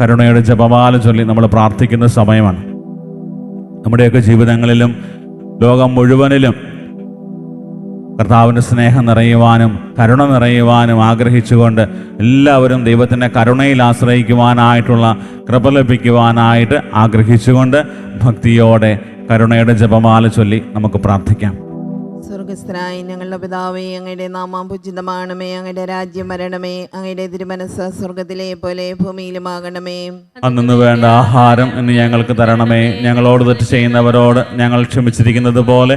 കരുണയുടെ ജപമാല ചൊല്ലി നമ്മൾ പ്രാർത്ഥിക്കുന്ന സമയമാണ്. നമ്മുടെയൊക്കെ ജീവിതങ്ങളിലും ലോകം മുഴുവനിലും കർത്താവിന്റെ സ്നേഹം നിറയുവാനും കരുണ നിറയുവാനും ആഗ്രഹിച്ചുകൊണ്ട് എല്ലാവരും ദൈവത്തിന്റെ കരുണയിൽ ആശ്രയിക്കുവാനായിട്ടുള്ള കൃപ ലഭിക്കുവാനായിട്ട് ആഗ്രഹിച്ചുകൊണ്ട് ഭക്തിയോടെ കരുണയുടെ ജപമാല ചൊല്ലി നമുക്ക് പ്രാർത്ഥിക്കാം. സ്വർഗസ്ഥനായ ഞങ്ങളുടെ പിതാവേ അങ്ങയുടെ നാമം പൂജിതമാണമേ അങ്ങയുടെ രാജ്യം വരണമേ അങ്ങയുടെ തിരുമനസ് സ്വർഗത്തിലെ പോലെ ഭൂമിയിലുമാകണമേ. അന്നു വേണ്ട ആഹാരം എന്ന് ഞങ്ങൾക്ക് തരണമേ. ഞങ്ങളോട് തെറ്റ് ചെയ്യുന്നവരോട് ഞങ്ങൾ ക്ഷമിച്ചിരിക്കുന്നത് പോലെ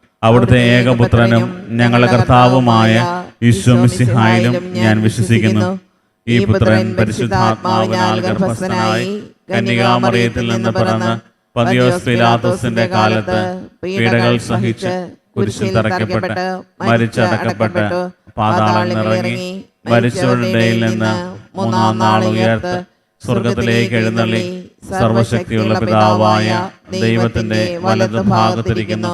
അവിടുത്തെ ഏകപുത്രനും ഞങ്ങളുടെ കർത്താവുമായ ഈശ്വമിസിഹായിലും ഞാൻ വിശ്വസിക്കുന്നു. ഈ പുത്രൻ പരിശുദ്ധാത്മാവിനാൽ ഗർഭസ്ഥനായി കന്യകാമറിയത്തിൽ നിന്ന് പിറന്ന് പതിയോസ് പിലാത്തോസിന്റെ കാലത്ത് പീഡകൾ സഹിച്ച് കുരിശിൽ തറയ്ക്കപ്പെട്ട് മരിച്ചടക്കപ്പെട്ട് പാതാളം ഇറങ്ങി മരിച്ചവരുടെ നിന്ന് മൂന്നാം നാൾ ഉയർത്ത് സ്വർഗത്തിലേക്ക് എഴുന്നള്ളി സർവശക്തിയുള്ള പിതാവായ ദൈവത്തിന്റെ വലത് ഭാഗത്തിരിക്കുന്നു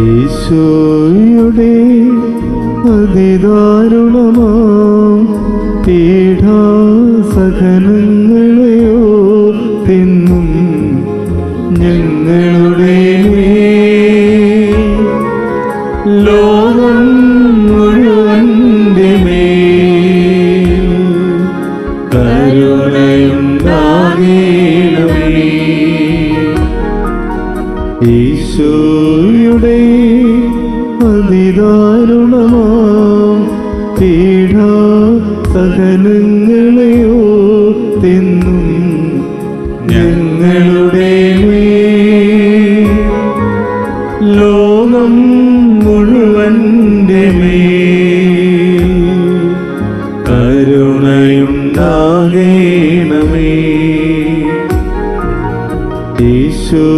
ഈശോയുടെ അതിദാരുണമാ പീഠാസഖനങ്ങളെയോ തിന്നും ഞങ്ങളുടെ ലോകം മുഴുവന്റെ മേൽ കരുണയുണ്ടാകേണമേ ഈശോയുടെ അതിദാരുണമാം പീഡാ സഹനങ്ങളെയോ തിന്നും ഞങ്ങളുടെ ലോകം മുഴുവന്റെ മേ കരുണയുണ്ടാകേണമേ. ഈശോയുടെ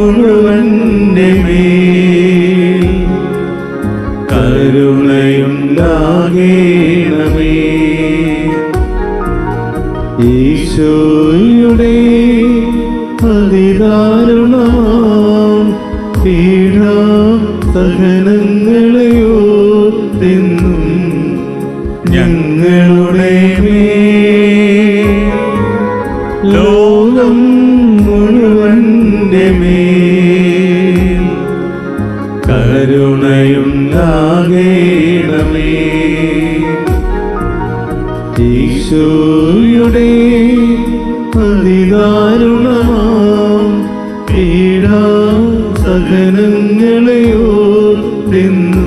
മുഴുവന്റെ മേൽ കരുണയുണ്ടാകേണമേ. ഈശോയുടെ അതിദാരുണമാം പീഡാ സഹനങ്ങളെയോ തിന്നും ഞങ്ങളുടെ മേൽ, ഈശോയുടെ അതിദാരുണമാം പീഡാസഹനങ്ങളെയോ തിന്നും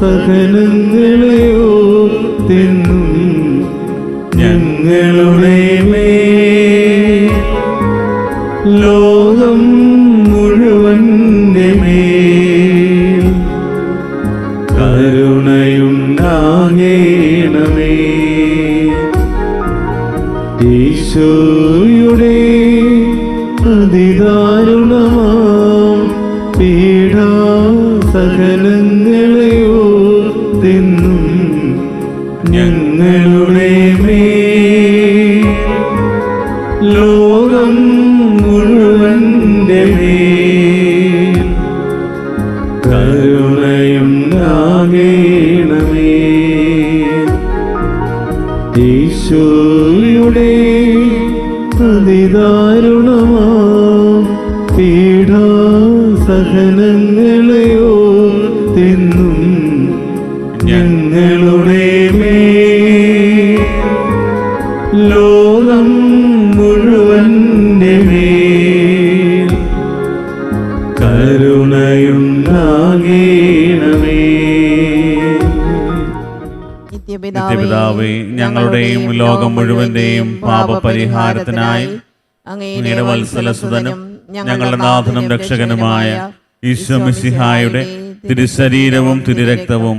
പീഡാസഹനങ്ങളെയോ തിന്നും അതിദാരുണമാ നിത്യപിതാവേ ഞങ്ങളുടെയും ലോകം മുഴുവന്റെയും പാപപരിഹാരത്തിനായി അങ്ങയുടെ വത്സലസുതനും ഞങ്ങളുടെ നാഥനും രക്ഷകനുമായ ഈശ്വമിസിഹായുടെ തിരുശരീരവും തിരുരക്തവും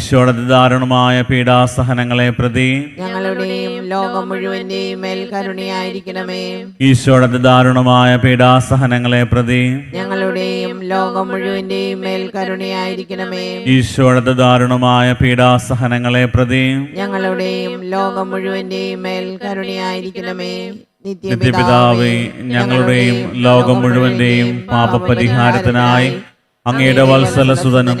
ഈശോയുടെ ദാരുണമായ പീഡാസഹനങ്ങളെ പ്രതി ഞങ്ങളുടെയും ലോകം മുഴുവന്റെയും മേൽ കരുണയായിരിക്കണമേ. ദാരുണമായ പീഡാസഹനങ്ങളെ പ്രതി ഞങ്ങളുടെയും ലോകം മുഴുവന്റെയും മേൽ കരുണയായിരിക്കണമേ. ഈശോയുടെ ദാരുണമായ പീഡാസഹനങ്ങളെ പ്രതി ഞങ്ങളുടെയും ലോകം മുഴുവന്റെയും മേൽ കരുണയായിരിക്കണമേ. നിത്യപിതാവേ ഞങ്ങളുടെയും ലോകം മുഴുവന്റെയും പാപപരിഹാരത്തിനായി അങ്ങയുടെ വത്സലസുതനും